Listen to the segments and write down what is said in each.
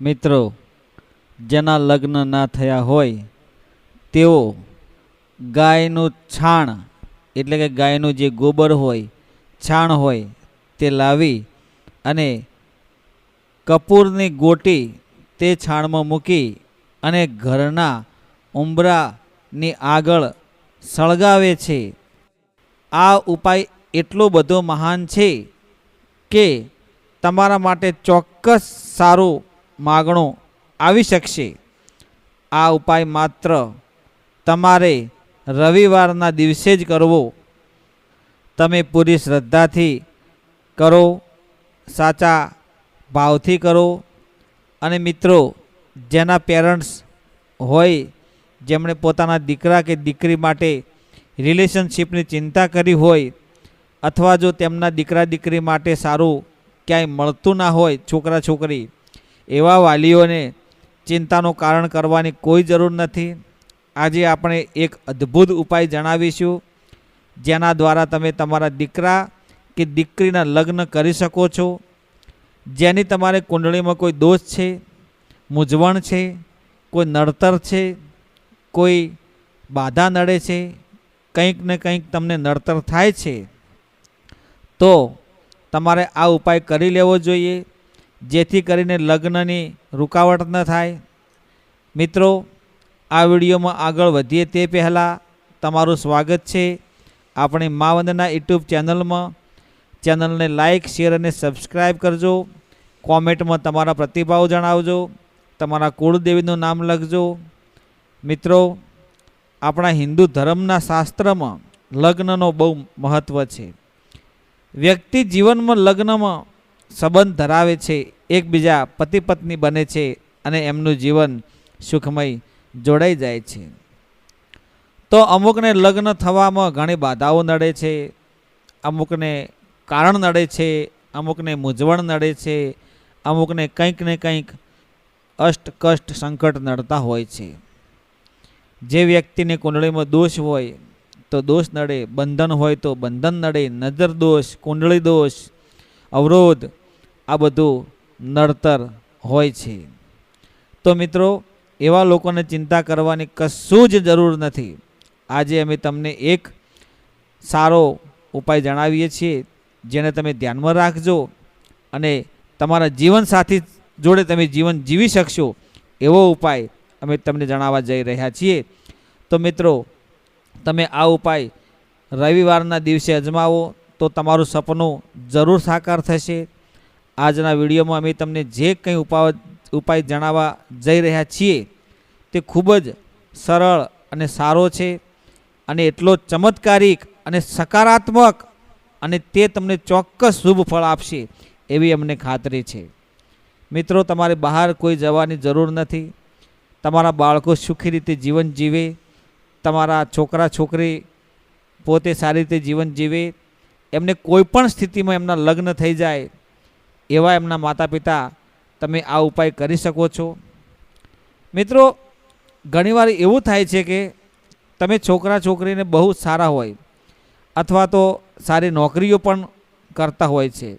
મિત્રો, જેના લગ્ન ના થયા હોય, તેઓ ગાયનું છાણ, એટલે કે ગાયનું જે ગોબર હોય, છાણ હોય, તે લાવી અને કપૂરની ગોટી તે છાણમાં મૂકી અને ઘરના ઉંબરાની આગળ સળગાવે છે. આ ઉપાય એટલો બધો મહાન છે કે તમારા માટે ચોક્કસ સારું માગણું આવી શકશે. આ ઉપાય માત્ર તમારે રવિવારના દિવસે જ કરવો. તમે પૂરી શ્રદ્ધાથી કરો, સાચા ભાવથી કરો અને મિત્રો, જેના પેરેન્ટ્સ હોય, જેમણે પોતાના દીકરા કે દીકરી માટે રિલેશનશિપની ચિંતા કરી હોય અથવા જો તેમના દીકરા દીકરી માટે સારું ક્યાંય મળતું ના હોય છોકરા છોકરી એવા વાલીઓને ચિંતાનું કારણ કરવાની કોઈ જરૂર નથી. આજે આપણે એક અદ્ભુત ઉપાય જણાવીશું, જેના દ્વારા તમે તમારા દીકરા કે દીકરીના લગ્ન કરી શકો છો. જેની તમારે કુંડળીમાં કોઈ દોષ છે, મૂંઝવણ છે, કોઈ નડતર છે, કોઈ બાધા નડે છે, કંઈક ને કંઈક તમને નડતર થાય છે, તો તમારે આ ઉપાય કરી લેવો જોઈએ. જેથી કરીને લગ્નની રૂકાવટ ન થાય. મિત્રો, આ વિડીયોમાં આગળ વધીએ તે પહેલાં તમારું સ્વાગત છે આપણી મા વંદના યુટ્યુબ ચેનલમાં. ચેનલને લાઇક શેર અને સબસ્ક્રાઈબ કરજો. કોમેન્ટમાં તમારા પ્રતિભાવ જણાવજો. તમારા કુળદેવીનું નામ લખજો. મિત્રો, આપણા હિન્દુ ધર્મના શાસ્ત્રમાં લગ્નનો બહુ મહત્ત્વ છે. વ્યક્તિ જીવનમાં લગ્નમાં સંબંધ ધરાવે છે એકબીજા પતિ પત્ની બને છે અને એમનું જીવન સુખમય જોડાઈ જાય છે. તો અમુકને લગ્ન થવામાં ઘણી બાધાઓ નડે છે, અમુકને કારણ નડે છે, અમુકને મૂંઝવણ નડે છે, અમુકને કંઈક ને કંઈક અષ્ટ કષ્ટ સંકટ નડતા હોય છે. જે વ્યક્તિની કુંડળીમાં દોષ હોય તો દોષ નડે, બંધન હોય તો બંધન નડે, નજર દોષ, કુંડળી દોષ, અવરોધ આ બધું નડતર હોય છે. તો મિત્રો, એવા લોકોને ચિંતા કરવાની કશું જ જરૂર નથી. આજે અમે તમને એક સારો ઉપાય જણાવીએ છીએ, જેને તમે ધ્યાનમાં રાખજો અને તમારા જીવનસાથી જોડે તમે જીવન જીવી શકશો એવો ઉપાય અમે તમને જણાવવા જઈ રહ્યા છીએ. તો મિત્રો, તમે આ ઉપાય રવિવારના દિવસે અજમાવો તો તમારું સપનું જરૂર સાકાર થશે. આજના વિડીયોમાં અમે તમને જે કંઈ ઉપાય ઉપાય જણાવવા જઈ રહ્યા છીએ તે ખૂબ જ સરળ અને સારો છે અને એટલો ચમત્કારિક અને સકારાત્મક અને તે તમને ચોક્કસ શુભ ફળ આપશે એવી અમને ખાતરી છે. મિત્રો, તમારે બહાર કોઈ જવાની જરૂર નથી. તમારા બાળકો સુખી રીતે જીવન જીવે. તમારા છોકરા, છોકરી પોતે સારી રીતે જીવન જીવે. એમને કોઈ પણ સ્થિતિમાં એમના લગ્ન થઈ જાય એવા એમના માતા પિતા તમે આ ઉપાય કરી શકો છો. મિત્રો, ઘણીવાર એવું થાય છે કે તમે છોકરા છોકરીને બહુ સારા હોય અથવા તો સારી નોકરીઓ પણ કરતા હોય છે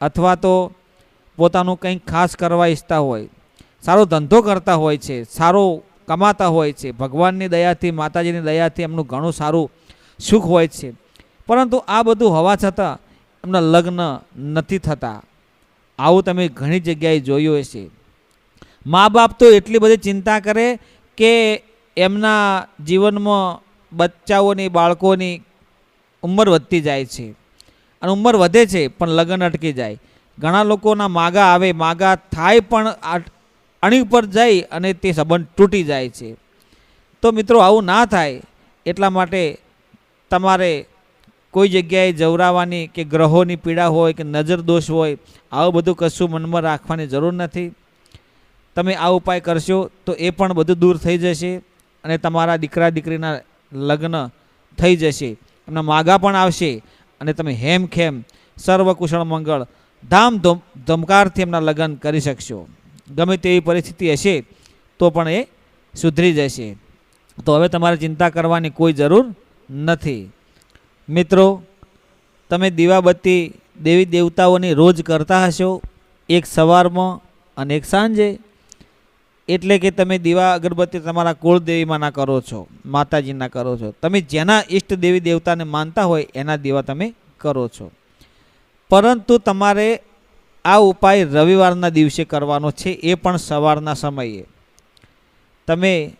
અથવા તો પોતાનું કંઈક ખાસ કરવા ઈચ્છતા હોય, સારો ધંધો કરતા હોય છે, સારો કમાતા હોય છે, ભગવાનની દયાથી, માતાજીની દયાથી એમનું ઘણું સારું સુખ હોય છે. પરંતુ આ બધું હોવા છતાં એમના લગ્ન નથી થતા. આવું તમે ઘણી જગ્યાએ જોયું હશે. મા બાપ તો એટલી બધી ચિંતા કરે કે એમના જીવનમાં બચ્ચાઓની, બાળકોની ઉંમર વધતી જાય છે અને ઉંમર વધે છે, પણ લગ્ન અટકી જાય. ઘણા લોકોના માગા આવે, માગા થાય પણ અણી ઉપર જઈ અને તે સંબંધ તૂટી જાય છે. તો મિત્રો, આવું ના થાય. એટલા માટે તમારે કોઈ જગ્યાએ જવરાવાની કે ગ્રહોની પીડા હોય કે નજર દોષ હોય, આવું બધું કશું મનમાં રાખવાની જરૂર નથી. તમે આ ઉપાય કરશો તો એ પણ બધું દૂર થઈ જશે અને તમારા દીકરા દીકરીના લગ્ન થઈ જશે. એમના માગા પણ આવશે અને તમે હેમખેમ ખેમ કુશળ મંગળ ધૂમ, ધમકારથી એમના લગ્ન કરી શકશો. ગમે તેવી પરિસ્થિતિ હશે તો પણ એ સુધરી જશે. તો હવે તમારે ચિંતા કરવાની કોઈ જરૂર નથી. મિત્રો, તમે દીવાબત્તી દેવી દેવતાઓની રોજ કરતા હશો, એક સવારમાં અને એક સાંજે. એટલે કે તમે દીવા અગરબત્તી તમારા કુળદેવીમાંના કરો છો, માતાજીના કરો છો. તમે જેના ઈષ્ટ દેવી દેવતાને માનતા હોય, એના દીવા તમે કરો છો. પરંતુ તમારે આ ઉપાય રવિવારના દિવસે કરવાનો છે, એ પણ સવારના સમયે. તમે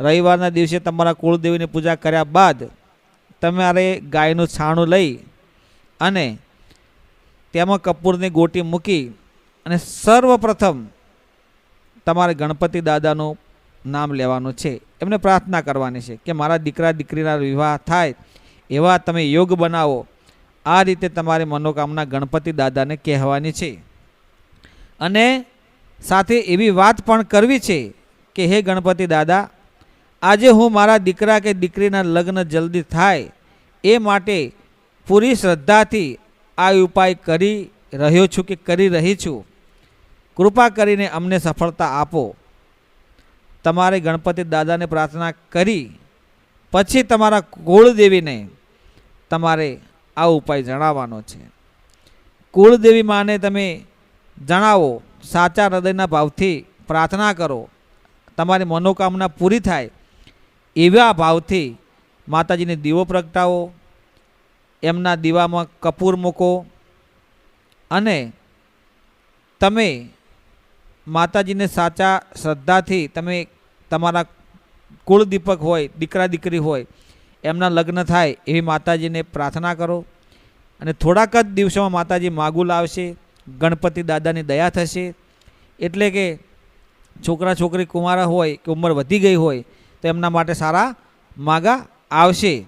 રવિવારના દિવસે તમારા કુળદેવીની પૂજા કર્યા બાદ તમારે ગાયનું છાણું લઈ અને તેમાં કપૂરની ગોટી મૂકી અને સર્વપ્રથમ તમારે ગણપતિ દાદાનું નામ લેવાનું છે. એમને પ્રાર્થના કરવાની છે કે મારા દીકરા, દીકરીના વિવાહ થાય એવા તમે યોગ બનાવો. આ રીતે તમારી મનોકામના ગણપતિ દાદાને કહેવાની છે. અને સાથે એવી વાત પણ કરવી છે કે, હે ગણપતિ દાદા આજે હું મારા દીકરા કે દીકરીના લગ્ન જલ્દી થાય એ માટે પૂરી શ્રદ્ધાથી આ ઉપાય કરી રહ્યો છું કે કરી રહી છું. કૃપા કરીને અમને સફળતા આપો. તમારે ગણપતિ દાદાને પ્રાર્થના કરી, પછી તમારા કુળદેવીને તમારે આ ઉપાય જણાવવાનો છે. કુળદેવી માને તમે જણાવો, સાચા હૃદયના ભાવથી પ્રાર્થના કરો. તમારી મનોકામના પૂરી થાય એવા ભાવથી માતાજીને દીવો પ્રગટાવો, એમના દીવામાં કપૂર મૂકો અને તમે માતાજીને સાચા શ્રદ્ધાથી તમે તમારા કુળદીપક હોય, દીકરા દીકરી હોય, એમના લગ્ન થાય એવી માતાજીને પ્રાર્થના કરો. અને થોડાક જ દિવસોમાં માતાજી માગુલ આવશે, ગણપતિ દાદાની દયા થશે. એટલે કે છોકરા છોકરી કુંવારા હોય કે ઉંમર વધી ગઈ હોય તો એમના માટે સારા માગા આવશે.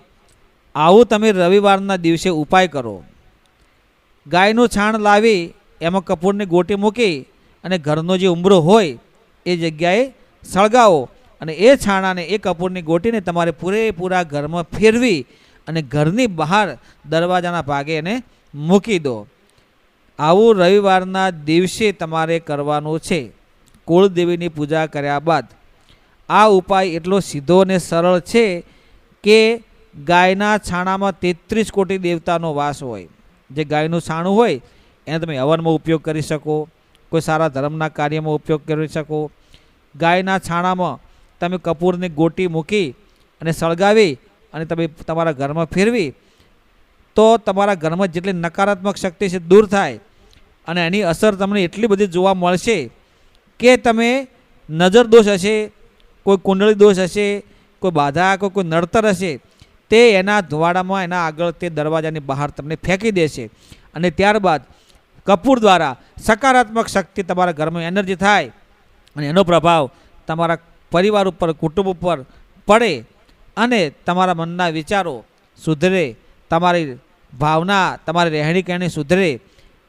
આવું તમે રવિવારના દિવસે ઉપાય કરો. ગાયનું છાણ લાવી એમાં કપૂરની ગોટી મૂકી અને ઘરનો જે ઉંબરો હોય એ જગ્યાએ સળગાવો અને એ છાણાને, એ કપૂરની ગોટીને તમારે પૂરેપૂરા ઘરમાં ફેરવી અને ઘરની બહાર દરવાજાના ભાગે એને મૂકી દો. આવું રવિવારના દિવસે તમારે કરવાનું છે. કુળદેવીની પૂજા કર્યા બાદ આ ઉપાય એટલો સીધો અને સરળ છે કે ગાયના છાણામાં તેત્રીસ કોટી દેવતાનો વાસ હોય. જે ગાયનું છાણું હોય, એને તમે હવનમાં ઉપયોગ કરી શકો, કોઈ સારા ધર્મના કાર્યમાં ઉપયોગ કરી શકો. ગાયના છાણામાં તમે કપૂરની ગોટી મૂકી અને સળગાવી અને તમે તમારા ઘરમાં ફેરવી, તો તમારા ઘરમાં જેટલી નકારાત્મક શક્તિ છે દૂર થાય અને એની અસર તમને એટલી બધી જોવા મળશે કે તમે નજર દોષ હશે કોઈ કુંડળી દોષ હશે, કોઈ બાધા, કોઈ કોઈ નડતર હશે, તે એના ધુવાડામાં, એના આગળ તે દરવાજાની બહાર તમને ફેંકી દેશે. અને ત્યારબાદ કપૂર દ્વારા સકારાત્મક શક્તિ તમારા ઘરમાં એનર્જી થાય અને એનો પ્રભાવ તમારા પરિવાર ઉપર, કુટુંબ ઉપર પડે અને તમારા મનના વિચારો સુધરે, તમારી ભાવના, તમારી રહેણી કહેણી સુધરે.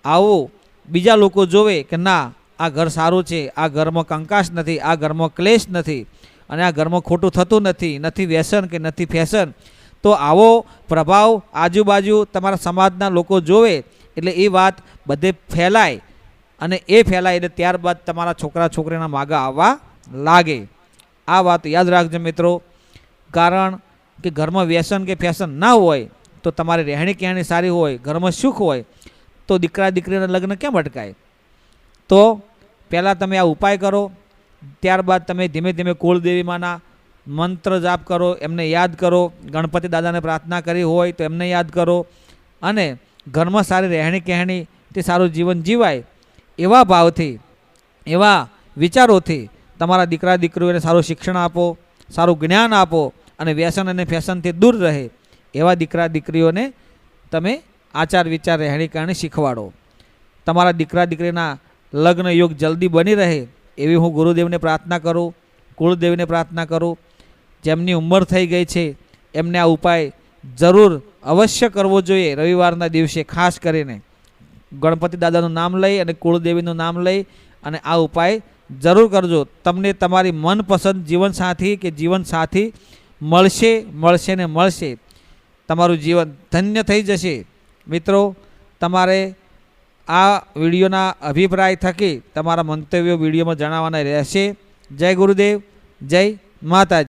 આવો બીજા લોકો જોવે કે ના આ ઘર સારું છે, આ ઘરમાં કંકાશ નથી, આ ઘરમાં ક્લેશ નથી અને આ ઘરમાં ખોટું થતું નથી નથી વ્યસન કે નથી ફેશન. તો આવો પ્રભાવ આજુબાજુ તમારા સમાજના લોકો જોવે એટલે એ વાત બધે ફેલાય અને એ ફેલાય એટલે ત્યારબાદ તમારા છોકરા છોકરીના માગા આવવા લાગે. આ વાત યાદ રાખજો મિત્રો. કારણ કે ઘરમાં વ્યસન કે ફેશન ના હોય તો તમારી રહેણી કહેણી સારી હોય, ઘરમાં સુખ હોય તો દીકરા દીકરીના લગ્ન કેમ અટકાય? તો પહેલાં તમે આ ઉપાય કરો. ત્યારબાદ તમે ધીમે ધીમે કુળદેવીમાંના મંત્ર જાપ કરો, એમને યાદ કરો. ગણપતિ દાદાને પ્રાર્થના કરી હોય તો એમને યાદ કરો. અને ઘરમાં સારી રહેણી કહેણી તે સારું જીવન જીવાય એવા ભાવથી, એવા વિચારોથી તમારા દીકરા દીકરીઓને સારું શિક્ષણ આપો, સારું જ્ઞાન આપો અને વ્યસન અને ફેશનથી દૂર રહે એવા દીકરા દીકરીઓને તમે આચાર વિચાર રહેણી કહેણી શીખવાડો. તમારા દીકરા દીકરીના લગ્ન યોગ જલ્દી બની રહે એવી હું ગુરુદેવને પ્રાર્થના કરું, કુળદેવીને પ્રાર્થના કરું. જેમની ઉંમર થઈ ગઈ છે, એમને આ ઉપાય જરૂર અવશ્ય કરવો જોઈએ રવિવારના દિવસે, ખાસ કરીને. ગણપતિ દાદાનું નામ લઈ અને કુળદેવીનું નામ લઈ અને આ ઉપાય જરૂર કરજો. તમને તમારી મનપસંદ જીવનસાથી કે જીવનસાથી મળશે મળશે ને મળશે. તમારું જીવન ધન્ય થઈ જશે. મિત્રો, તમારે આ વિડીયોના અભિપ્રાય થકી તમારા મંતવ્યો વિડીયોમાં જણાવવાના રહેશે. જય ગુરુદેવ જય માતાજી.